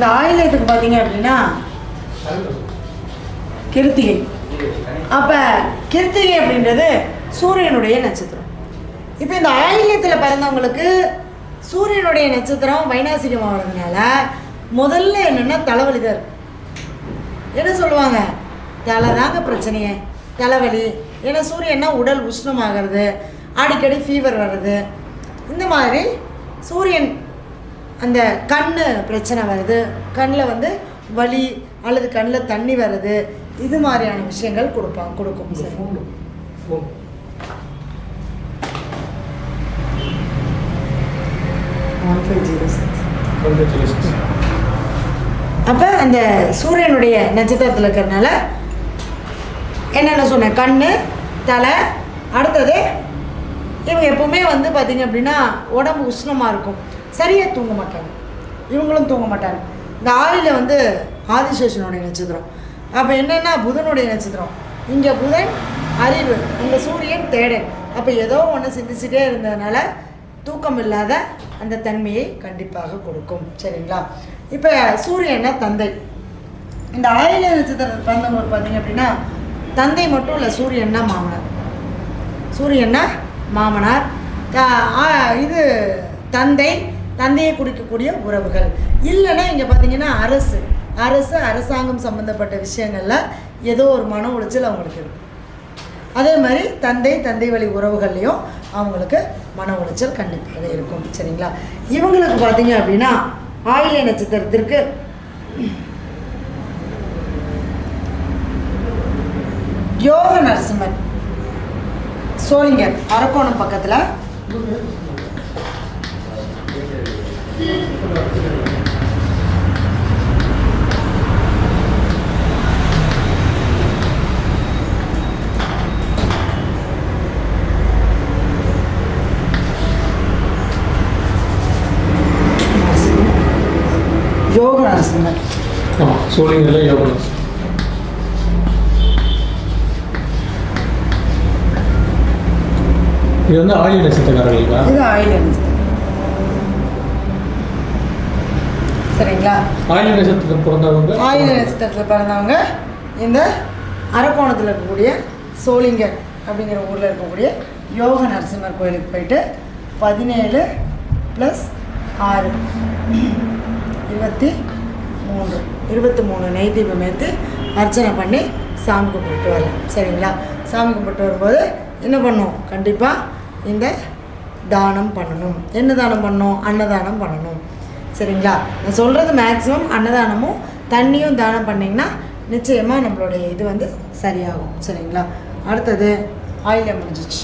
இந்த ஆயிலத்துக்கு பார்த்தீங்க அப்படின்னா? கிருத்திகை. அப்போ கிருத்திகை அப்படின்றது சூரியனுடைய நட்சத்திரம். இப்போ இந்த ஆயில்யத்தில் பிறந்தவங்களுக்கு சூரியனுடைய நட்சத்திரம் வைனாசிகமாக ஆகிறதுனால முதல்ல என்னென்னா தலைவலி தான் இருக்கும் என்ன சொல்லுவாங்க? தலை தாங்க பிரச்சனையே. தலைவலி. ஏன்னா சூரியன்னா உடல் உஷ்ணமாகிறது அடிக்கடி ஃபீவர் வர்றது. இந்த மாதிரி சூரியன் அந்த கண் பிரச்சனை வருது. கண்ணில் வந்து வலி அல்லது கண்ணில் தண்ணி வருது. இது மாதிரியான விஷயங்கள் கொடுப்பாங்க கொடுக்கும் சார். அப்போ அந்த சூரியனுடைய நட்சத்திரத்தில் இருக்கிறனால என்னென்ன சொன்னேன்? கண் தலை அடுத்தது இவங்க எப்பவுமே வந்து பார்த்திங்க அப்படின்னா உடம்பு உஷ்ணமாக இருக்கும். சரியாக தூங்க மாட்டாங்க. இவங்களும் தூங்க மாட்டாங்க. இந்த ஆயில வந்து ஆதிசேஷனுடைய நட்சத்திரம். அப்போ என்னென்னா புதனுடைய நட்சத்திரம். இங்கே புதன் அறிவு. இந்த சூரியன் தேடல் அப்போ ஏதோ ஒன்று சிந்திச்சுட்டே இருந்ததுனால தூக்கம் இல்லாத அந்த தன்மையை கண்டிப்பாக கொடுக்கும். சரிங்களா? இப்போ சூரியனை தந்தை. இந்த ஆயில நட்சத்திரத்தில் பிறந்தவங்களுக்கு பார்த்தீங்க அப்படின்னா தந்தை மட்டும் இல்லை சூரியன்னா மாமனார். சூரியன்னா மாமனார். இது தந்தை தந்தையை குறிக்கக்கூடிய உறவுகள். இல்லைன்னா இங்கே பார்த்தீங்கன்னா அரசு. அரசு அரசாங்கம் சம்மந்தப்பட்ட விஷயங்களில் ஏதோ ஒரு மன உளைச்சல் அவங்களுக்கு இருக்கும் அதே மாதிரி தந்தை தந்தை வழி உறவுகள்லேயும் அவங்களுக்கு மன உளைச்சல் கண்டிப்பாக இருக்கும். சரிங்களா? இவங்களுக்கு பார்த்தீங்க அப்படின்னா ஆயில நட்சத்திரத்திற்கு யோக நரசிம்மன். சோழிங்கர் அரக்கோணம் பக்கத்தில் யோக நரசிம்மன் ஆமாம் சோழிங்கரில் யோகம் இது வந்து ஆயுள் நட்சத்திரக்காரர்களுக்கா இது ஆயில நட்சத்திரம் சரிங்களா ஆயுள் நட்சத்திரத்தில் பிறந்தவங்க. ஆயுத நட்சத்திரத்தில் பிறந்தவங்க இந்த அரக்கோணத்தில் இருக்கக்கூடிய சோளிங்கர் அப்படிங்கிற ஊரில் இருக்கக்கூடிய யோக நரசிம்மர் கோயிலுக்கு போயிட்டு பதினேழு ப்ளஸ் ஆறு இருபத்தி மூன்று இருபத்தி மூணு நெய் தீபம் ஏற்று அர்ச்சனை பண்ணி சாமி கும்பிட்டு வரலாம். சரிங்களா? சாமி கும்பிட்டு வரும்போது என்ன பண்ணும்? கண்டிப்பாக இந்த தானம் பண்ணணும். என்ன தானம் பண்ணணும்? அன்னதானம் பண்ணணும். சரிங்களா? நான் சொல்கிறது மேக்ஸிமம் அன்னதானமும் தண்ணியும் தானம் பண்ணிங்கன்னா நிச்சயமாக நம்மளுடைய இது வந்து சரியாகும். சரிங்களா? அடுத்தது ஆயில முடிஞ்சிச்சு